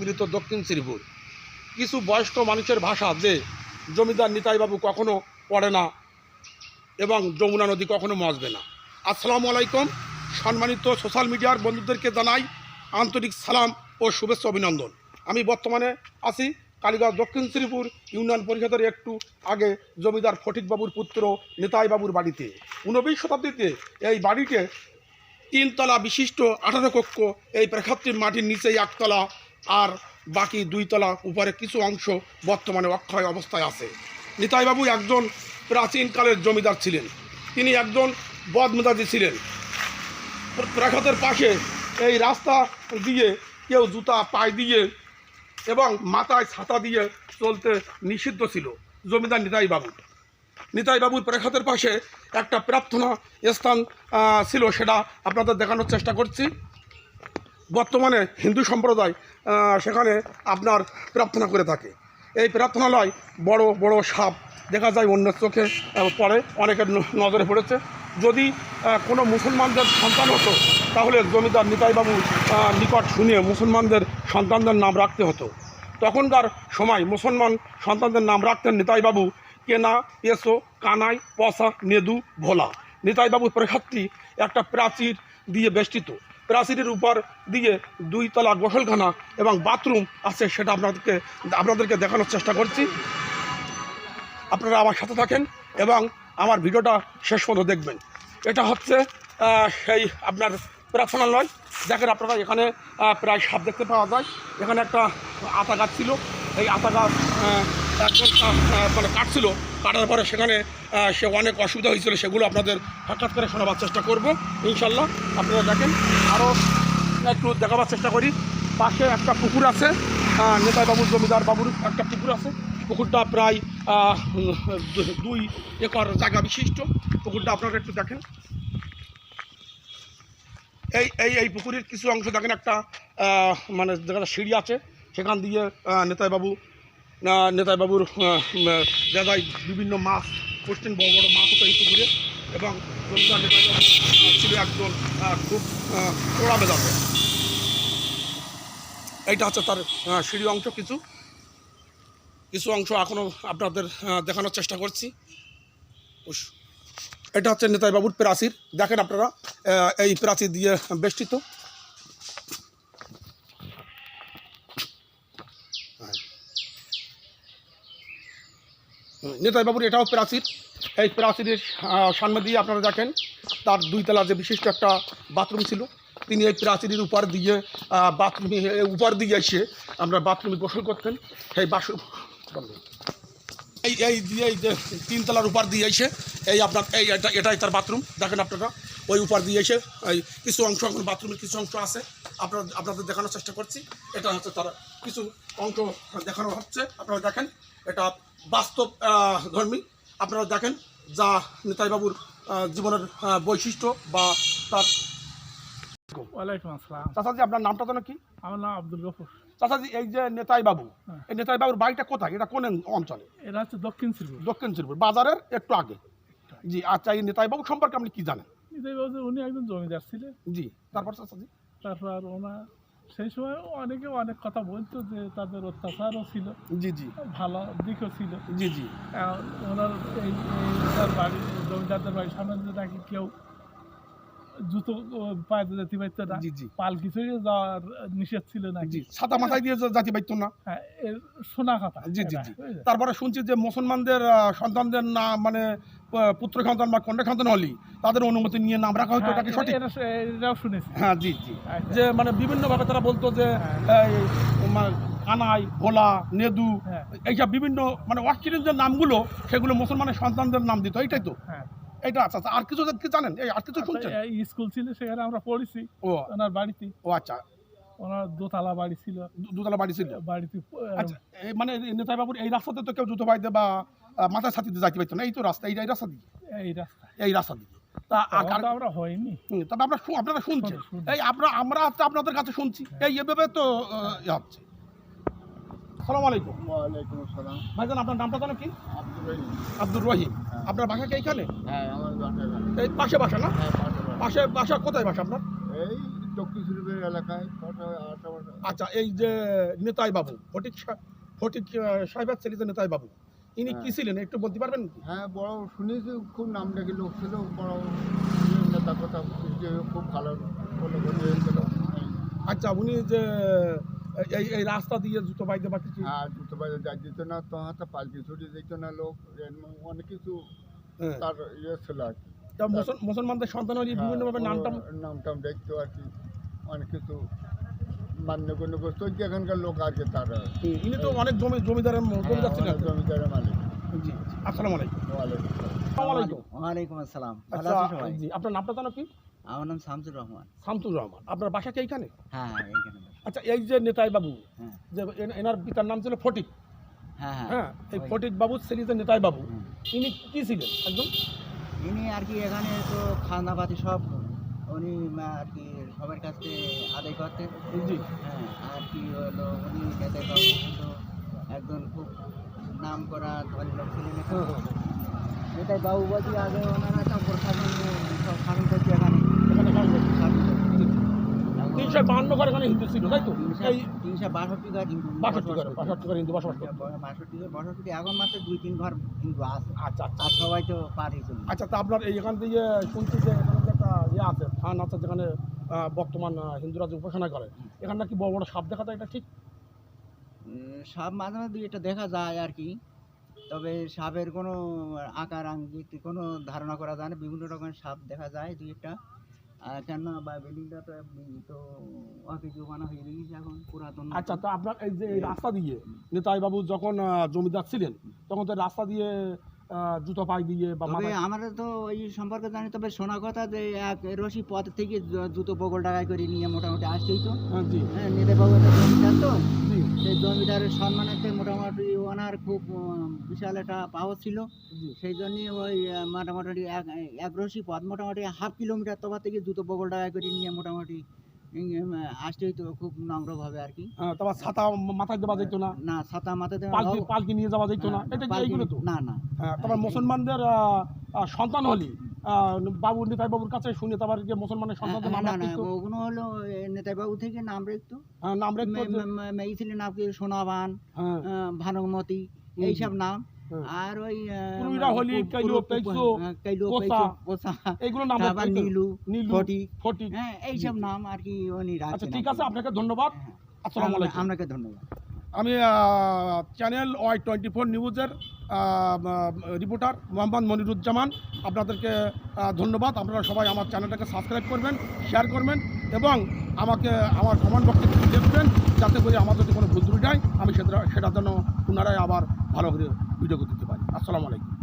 মিলিত দক্ষিণ শ্রীপুর। কিছু বয়স্ক মানুষের ভাষা যে জমিদার নিতাইবাবু কখনো পড়ে না এবং যমুনা নদী কখনো মজবে না। আসসালামু আলাইকুম। সম্মানিত সোশ্যাল মিডিয়ার বন্ধুদেরকে জানাই আন্তরিক সালাম ও শুভেচ্ছা অভিনন্দন। আমি বর্তমানে আছি কালীগাঁও দক্ষিণ শ্রীপুর ইউনিয়ন পরিষদের একটু আগে জমিদার ফটিকবাবুর পুত্র নিতাইবাবুর বাড়িতে। ঊনবিশ শতাব্দীতে এই বাড়িতে তিনতলা বিশিষ্ট আঠারো কক্ষ এই প্রেক্ষাপটির মাটির নিচেই একতলা আর বাকি দুই তলা উপরে কিছু অংশ বর্তমানে অক্ষয় অবস্থায় আছে। নিতাইবাবু একজন প্রাচীনকালের জমিদার ছিলেন। তিনি একজন বদমেজাজি ছিলেন। প্রাসাদের পাশে এই রাস্তা দিয়ে কেউ জুতা, পায়ে দিয়ে এবং মাথায় ছাতা দিয়ে চলতে নিষিদ্ধ ছিল জমিদার নিতাইবাবু। নিতাইবাবুর প্রেক্ষাতের পাশে একটা প্রার্থনা স্থান ছিল, সেটা আপনাদের দেখানোর চেষ্টা করছি। বর্তমানে হিন্দু সম্প্রদায় সেখানে আপনার প্রার্থনা করে থাকে। এই প্রার্থনালয় বড় বড় সাপ দেখা যায় অন্য চোখে পড়ে অনেকের নজরে পড়েছে। যদি কোনো মুসলমানদের সন্তান হতো, তাহলে জমিদার নিতাইবাবু নিকট শুনিয়ে মুসলমানদের সন্তানদের নাম রাখতে হতো। তখনকার সময় মুসলমান সন্তানদের নাম রাখতেন নিতাইবাবু, কেনা এসো কানাই পসা নেদু ভোলা। নিতাইবাবুর প্রেক্ষাতটি একটা প্রাচীর দিয়ে বেষ্টিত। প্রাচীরের উপর দিয়ে দুইতলা গোসলখানা এবং বাথরুম আছে, সেটা আপনাদেরকে আপনাদেরকে দেখানোর চেষ্টা করছি। আপনারা আমার সাথে থাকেন এবং আমার ভিডিওটা শেষ পর্যন্ত দেখবেন। এটা হচ্ছে সেই আপনার প্রার্থনালয়। দেখেন আপনারা এখানে প্রায় সাপ দেখতে পাওয়া যায়। এখানে একটা আতা গাছ ছিল। এই আতা গাছ মানে কাটছিল। কাটার পরে সেখানে সে অনেক অসুবিধা হয়েছিল সেগুলো আপনাদের হঠাৎ করে শোনাবার চেষ্টা করব ইনশাল্লাহ। আপনারা দেখেন আরও একটু দেখাবার চেষ্টা করি। পাশে একটা পুকুর আছে নেতাবাবুর জমিদার বাবুর একটা পুকুর আছে। পুকুরটা প্রায় দুই একর জায়গা বিশিষ্ট। পুকুরটা আপনারা একটু দেখেন। এই এই এই পুকুরের কিছু অংশ দেখেন একটা মানে সিঁড়ি আছে। সেখান দিয়ে আহ, নেতাইবাবু দেখা যায় বিভিন্ন মাছ পুষ্টিন বড় বড় মাছ হতো এই পুকুরে এবং ছিল একজন খুব চোরা মেজাজে এইটা হচ্ছে তার সিঁড়ি অংশ কিছু। কিছু অংশ এখনও আপনাদের দেখানোর চেষ্টা করছি। এটা হচ্ছে নেতাইবাবুর প্রাচীর। দেখেন আপনারা এই প্রাচীর দিয়ে বেষ্টিত। হুম, নেতাইবাবুর এটাও প্রাচীর। এই প্রাচীরের সামনে দিয়ে আপনারা দেখেন তার দুইতলা যে বিশিষ্ট একটা বাথরুম ছিল তিনি এই প্রাচীরের উপর দিয়ে বাথরুমে উপর দিয়ে এসে আমরা বাথরুমে গোসল করতেন। সেই বাসন এই এই দিয়ে এই তিনতলার উপর দিয়ে এসে এই আপনার এই এটা এটাই তার বাথরুম। দেখেন আপনারা ওই উপর দিয়ে এসে এই কিছু অংশ এখন বাথরুমের কিছু অংশ আছে। আপনারা আপনাদের দেখানোর চেষ্টা করছি। এটা হচ্ছে তার কিছু অংশ দেখানো হচ্ছে। আপনারা দেখেন এটা বাস্তব ধর্মী। আপনারা দেখেন যা নিতাইবাবুর জীবনের বৈশিষ্ট্য বা তার ওয়ালাইকুম আসসালাম। চাচাজি আপনার নামটা যেন কি? আমার নাম আব্দুল গফুর। চাচাজি এই যে নেতাই বাবু হ্যাঁ। এই নেতাই বাবুর বাড়িটা কোথায়? এটা কোন অঞ্চলে? এরা হচ্ছে দক্ষিণ শ্রীপুর দক্ষিণ শ্রীপুর বাজারের একটু আগে। জি আচ্ছা এই নেতাই বাবু সম্পর্কে আপনি কি জানেন? নিতাই বাবু উনি একজন জমিদার ছিলেন। জি তারপর চাচাজি। তারপর ওনা সেই সময় অনেকে অনেক কথা বলতো যে তাদের অত্যাচারও ছিল জি জি। ভালো দিকও ছিল। জি জি। ওনার এই বাড়ি জমিদারদের বাড়ির সামনে যে নাকি কেউ জুতো পায়ে যেতে পারতো না জি জি। পালকি চড়ে যাওয়ার নিষেধ ছিল না জি ছাতা মাথায় দিয়ে জাতি পাইতো না? হ্যাঁ শোনা কথা জি, জি, জি। তারপরে শুনছি যে মুসলমানদের সন্তানদের না মানে পুত্র সন্তান বা কন্যা সন্তান হলি তাদের অনুমতি নিয়ে নাম রাখা হতো হ্যাঁ, এটা কি সঠিক? শুনেছি। হ্যাঁ জি জি। আচ্ছা। যে মানে বিভিন্নভাবে তারা বলতো যে হ্যাঁ। কানাই ভোলা নেদু হ্যাঁ। এইসব বিভিন্ন মানে অশ্লীল যে নামগুলো সেগুলো মুসলমানের সন্তানদের নাম দিত এইটাই তো। হ্যাঁ। এটা আচ্ছা আচ্ছা আর কিছু জানেন? এই আর কিছু শুনছেন? স্কুল ছিল সেখানে আমরা পড়েছি ও। ওনার বাড়িতে। ও আচ্ছা। ওনার দোতলা বাড়ি ছিল। দুতলা বাড়ি ছিল? বাড়িতে আচ্ছা মানে নেতাই বাবুর এই রাস্তাতে তো কেউ জুতো পাইতে বা মাথায় ছাতিতে যাইতে পারতো না। এই তো রাস্তা এই এই রাস্তা দিয়ে। এই রাস্তা। এই রাস্তা দিয়ে। তা আমরা হয়নি। তবে আমরা আপনারা শুনছেন। এই আমরা আমরা আপনাদের কাছে শুনছি। এই এভাবে তো ইয়ে হচ্ছে। সালাম আলাইকুম। ওয়ালাইকুম আসসালাম। ভাইজান আপনার নামটা জানো কি? আব্দুর রহিম। আপনার বাসা কি এইখানে? হ্যাঁ আমার বাসায় এই পাশে বাসা না? হ্যাঁ পাশে বাসা। কোথায় বাসা আপনার? এই দক্ষিণ শরীফের এলাকায় আচ্ছা এই যে নেতাই বাবু ফটিক ফটিক সাহেবের ছেলে যে নেতাই বাবু। ইনি কি হ্যাঁ। ছিলেন? একটু বলতে পারবেন? হ্যাঁ বড় শুনেছি খুব নাম ডাকি লোক ছিল বড় নেতা কথা খুব ভালো আচ্ছা উনি যে এই এই রাস্তা দিয়ে জুতো বাইতে বা কিছু? আর দুটো বাজে যা দিত না তো হাতে পালকি ছুটি দিত না লোক অনেক কিছু হ্যাঁ। তার ইয়ে ছিল আর কি। মুসল- মুসলমানদের সন্তান হলে বিভিন্নভাবে হ্যাঁ, নামটা ওর নাম টাম দেখতো আর কি অনেক কিছু যে এখানকার লোক আর। কি ইনি তো অনেক জমি জমিদারের জমিদার ছিলেন হ্যাঁ, জমিদারের মালিক। জি। আসসালামু আলাইকুম। আলাইকুম। ওয়ালাইকুম আসসালাম। ভালো আচ্ছা সবাই? জি আপনার নামটা জানো কি? আমার নাম শামসুর রহমান। শামসুর রহমান। আপনার বাসা কি এইখানে? হ্যাঁ হ্যাঁ এইখানে আচ্ছা এই যে নেতাই বাবু যে এনার পিতার নাম ছিল ফটিক। হ্যাঁ এই ফটিক বাবু ছেলে যে নেতাই বাবু। ইনি কি ছিলেন একদম ইনি আর কি এখানে তো খাজনাপাতি সব উনি মা আর কি সবার কাছে আদায় করতেন। জি। হ্যাঁ আর কি হলো উনি নেতাই কিন্তু একজন খুব নাম করা ধনী লোক ছিলেন। হ্যাঁ, হ্যাঁ। বাবু বলছি আগে ওনারা সব প্রশাসন সব শাসন করছে এখানে। এখানে তিনশো বাহান্ন ঘর এখানে হিন্দু ছিল তাই তো? তিনশো বাষট্টি ঘর হিন্দু বাষট্টি ঘর বাষট্টি ঘর হিন্দু বসবাস বাষট্টি ঘর বসবাস এখন মাত্র দুই তিন ঘর হিন্দু আছে। আচ্ছা আচ্ছা। সবাই তো পারি আচ্ছা তা আপনার এই এখান থেকে শুনছি যে যে আছে থান আছে যেখানে বর্তমান আহ, হিন্দুরা যে উপাসনা করে। এখানে নাকি বড় বড় সাপ দেখা যায় এটা ঠিক? সাপ মাঝে মাঝে দুই একটা দেখা যায় আর কি। তবে সাপের কোনো আকার আঙ্গিক কোনো ধারণা করা যায় না। বিভিন্ন রকমের সাপ দেখা যায় দুই একটা। আর কেন বা বিল্ডিংটা তো তো অকেজো বানা হয়ে গেছে এখন পুরাতন। আচ্ছা তা আপনার এই যে রাস্তা দিয়ে নেতাই বাবু যখন জমিদার ছিলেন তখন তো রাস্তা দিয়ে জুতো পাই দিয়ে বা তবে আমরা তো এই সম্পর্কে জানি তবে শোনা কথা যে এক রশি পথ থেকে জুতো বগল টাকায় করে নিয়ে মোটামুটি আসতেই তো। হ্যাঁ, জি। হ্যাঁ নেতা বাবু একটা জমিদার তো। জি। সেই জমিদারের সম্মানার্থে মোটামুটি ওনার খুব বিশাল একটা পাওয়ার ছিল। সেই জন্য ওই মোটামুটি এক রশি পথ মোটামুটি হাফ কিলোমিটার তফা থেকে জুতো বগল টাকায় করে নিয়ে মোটামুটি উম, আসতেই খুব নম্রভাবে আর কি। হ্যাঁ, ছাতা মাথায় দেওয়া যেত না। না ছাতা মাথাতে পালকি পালকি নিয়ে যাওয়া যেত না। হ্যাঁ, এটা এইগুলো তো? না না। হ্যাঁ মুসলমানদের সন্তান হলি। আহ, বাবু নিতাই বাবুর কাছে শুনে তারপর যে মুসলমানের সন্তানদের নাম না না রাখতো ওগুলো হলো নেতাবাবু থেকে নাম রাখতো। নাম রাখতো মেয়ে ছিলেন সোনাবান ভানুমতি এইসব নাম। আর ওই হলি, কাইলো, পোসা। পোসা, এইগুলো নাম তারপর নীলু নীলু ফটিক ফটিক হ্যাঁ এইসব নাম আর কি উনি আচ্ছা ঠিক আছে আপনাকে ধন্যবাদ। হ্যাঁ, আসসালামু আলাইকুম। আপনাকে ধন্যবাদ। আমি চ্যানেল ওয়াই টোয়েন্টি ফোর নিউজের রিপোর্টার মোহাম্মদ মনিরুজ্জামান। আপনাদেরকে ধন্যবাদ। আপনারা সবাই আমার চ্যানেলটাকে সাবস্ক্রাইব করবেন শেয়ার করবেন। এবং আমাকে, আমার বক্সে কিছু দেখবেন, যাতে করে আমার যদি কোনো ভুল ত্রুটি আমি সেটা সেটার জন্য পুনরায় আবার ভালো করে ভিডিও দিতে পারি। আসসালামু আলাইকুম।